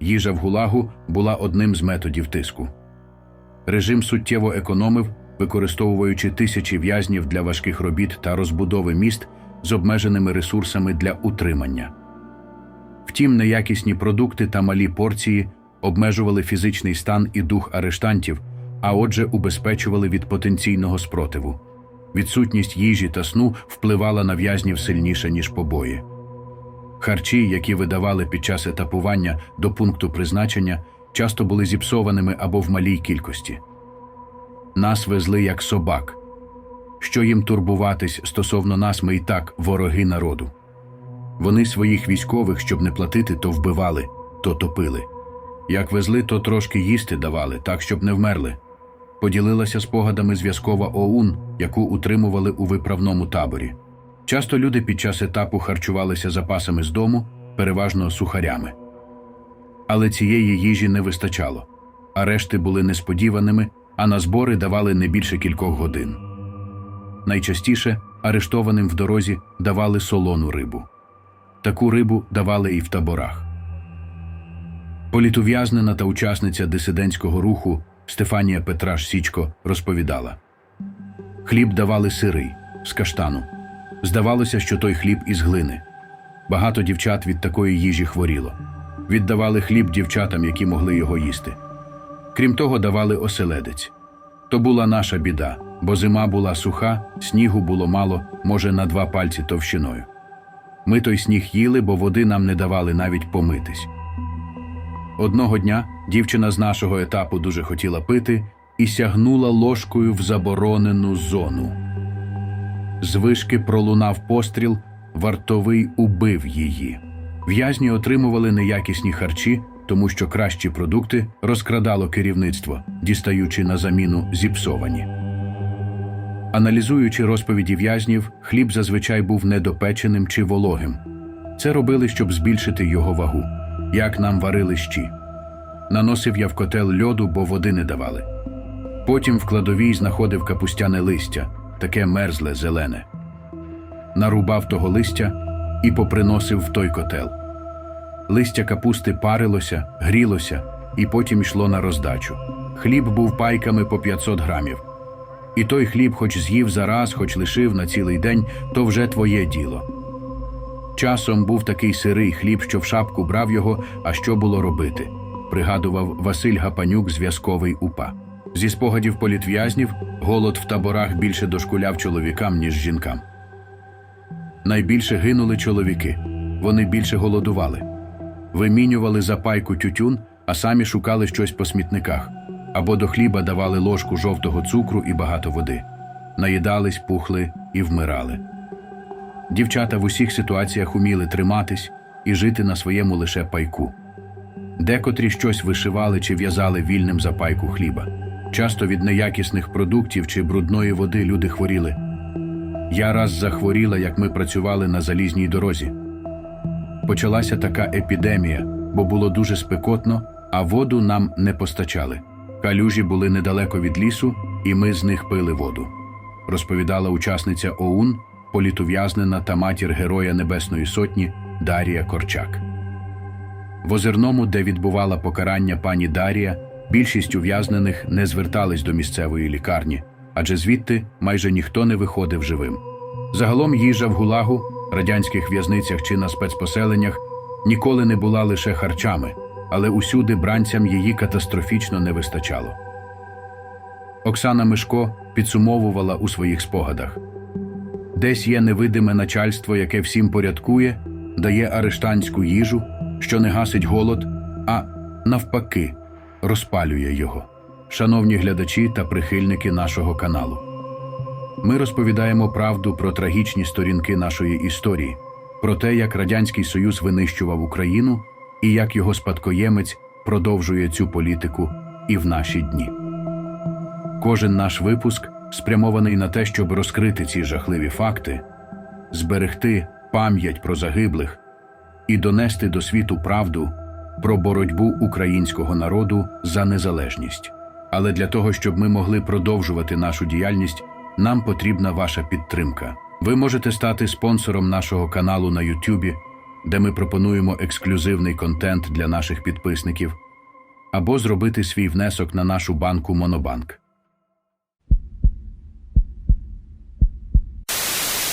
їжа в гулагу була одним з методів тиску. Режим суттєво економив, використовуючи тисячі в'язнів для важких робіт та розбудови міст з обмеженими ресурсами для утримання. Втім, неякісні продукти та малі порції обмежували фізичний стан і дух арештантів, а отже, убезпечували від потенційного спротиву. Відсутність їжі та сну впливала на в'язнів сильніше, ніж побої. Харчі, які видавали під час етапування до пункту призначення, часто були зіпсованими або в малій кількості. Нас везли як собак. Що їм турбуватись стосовно нас, ми й так вороги народу. Вони своїх військових, щоб не платити, то вбивали, то топили. Як везли, то трошки їсти давали, так, щоб не вмерли. Поділилася спогадами зв'язкова ОУН, яку утримували у виправному таборі. Часто люди під час етапу харчувалися запасами з дому, переважно сухарями. Але цієї їжі не вистачало. Арешти були несподіваними, а на збори давали не більше кількох годин. Найчастіше арештованим в дорозі давали солону рибу. Таку рибу давали і в таборах. Політув'язнена та учасниця дисидентського руху Стефанія Петраш Січко розповідала: хліб давали сирий з каштану. Здавалося, що той хліб із глини. Багато дівчат від такої їжі хворіло. Віддавали хліб дівчатам, які могли його їсти. Крім того, давали оселедець. То була наша біда, бо зима була суха, снігу було мало, може, на два пальці товщиною. Ми той сніг їли, бо води нам не давали навіть помитись. Одного дня дівчина з нашого етапу дуже хотіла пити і сягнула ложкою в заборонену зону. З вишки пролунав постріл, вартовий убив її. В'язні отримували неякісні харчі, тому що кращі продукти розкрадало керівництво, дістаючи на заміну зіпсовані. Аналізуючи розповіді в'язнів, хліб зазвичай був недопеченим чи вологим. Це робили, щоб збільшити його вагу, як нам варили щі. Наносив я в котел льоду, бо води не давали. Потім в кладовій знаходив капустяне листя, таке мерзле, зелене. Нарубав того листя і поприносив в той котел. Листя капусти парилося, грілося і потім йшло на роздачу. Хліб був пайками по 500 грамів. І той хліб, хоч з'їв зараз, хоч лишив на цілий день, то вже твоє діло. Часом був такий сирий хліб, що в шапку брав його, а що було робити, пригадував Василь Гапанюк, зв'язковий УПА. Зі спогадів політв'язнів, голод в таборах більше дошкуляв чоловікам, ніж жінкам. Найбільше гинули чоловіки, вони більше голодували. Вимінювали за пайку тютюн, а самі шукали щось по смітниках, або до хліба давали ложку жовтого цукру і багато води. Наїдались, пухли і вмирали. Дівчата в усіх ситуаціях уміли триматись і жити на своєму лише пайку. Декотрі щось вишивали чи в'язали вільним за пайку хліба. Часто від неякісних продуктів чи брудної води люди хворіли. Я раз захворіла, як ми працювали на залізній дорозі. Почалася така епідемія, бо було дуже спекотно, а воду нам не постачали. Калюжі були недалеко від лісу, і ми з них пили воду. Розповідала учасниця ОУН, політув'язнена та матір Героя Небесної Сотні Дарія Корчак. В Озерному, де відбувала покарання пані Дарія, більшість ув'язнених не звертались до місцевої лікарні, адже звідти майже ніхто не виходив живим. Загалом їжа в гулагу, радянських в'язницях чи на спецпоселеннях ніколи не була лише харчами, але усюди бранцям її катастрофічно не вистачало. Оксана Мишко підсумовувала у своїх спогадах. Десь є невидиме начальство, яке всім порядкує, дає арештанську їжу, що не гасить голод, а навпаки, розпалює його. Шановні глядачі та прихильники нашого каналу. Ми розповідаємо правду про трагічні сторінки нашої історії, про те, як Радянський Союз винищував Україну і як його спадкоємець продовжує цю політику і в наші дні. Кожен наш випуск спрямований на те, щоб розкрити ці жахливі факти, зберегти пам'ять про загиблих і донести до світу правду про боротьбу українського народу за незалежність. Але для того, щоб ми могли продовжувати нашу діяльність, нам потрібна ваша підтримка. Ви можете стати спонсором нашого каналу на Ютубі де ми пропонуємо ексклюзивний контент для наших підписників, або зробити свій внесок на нашу банку Монобанк.